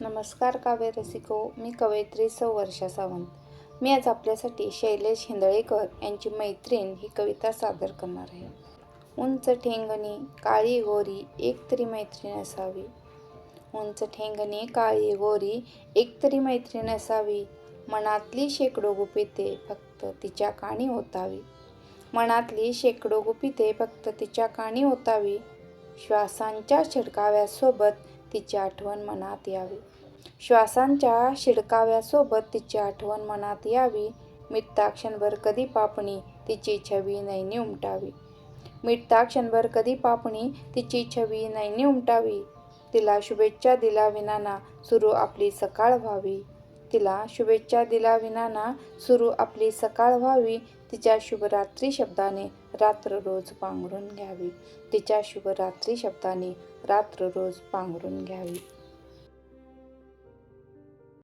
नमस्कार काव्य रसिको मी कवयित्री सौ वर्षा सावंत. मी आज आपल्यासाठी शैलेश हिंदळेकर यांची मैत्रीण ही कविता सादर करणार आहे. उंच ठेंगणी काळी गोरी एक तरी मैत्रीण असावी. उंच ठेंगणी काळी गोरी एक तरी मैत्रीण असावी. मनातली शेकडो गुपिते फक्त तिच्या काणी होतावी मनातली शेकडो गुपिते फक्त तिच्या काणी होतावी श्वासांच्या शिडकाव्यासोबत तिची आठवण मनात यावी. श्वासांच्या शिडकाव्यासोबत तिची आठवण मनात यावी. मिटता क्षणभर कधी पापणी तिची छवी नैनी उमटावी. मिटता क्षणभर कधी पापणी तिची छवी नैनी उमटावी. तिला शुभेच्छा दिला विनाना सुरू आपली सकाळ व्हावी. तिला शुभेच्छा दिला विनाना सुरू आपली सकाळ व्हावी. तिच्या शुभरात्री शब्दाने रात्र रोज पांघरून घ्यावी. तिच्या शुभरात्री शब्दाने रात्र रोज पांघरून घ्यावी.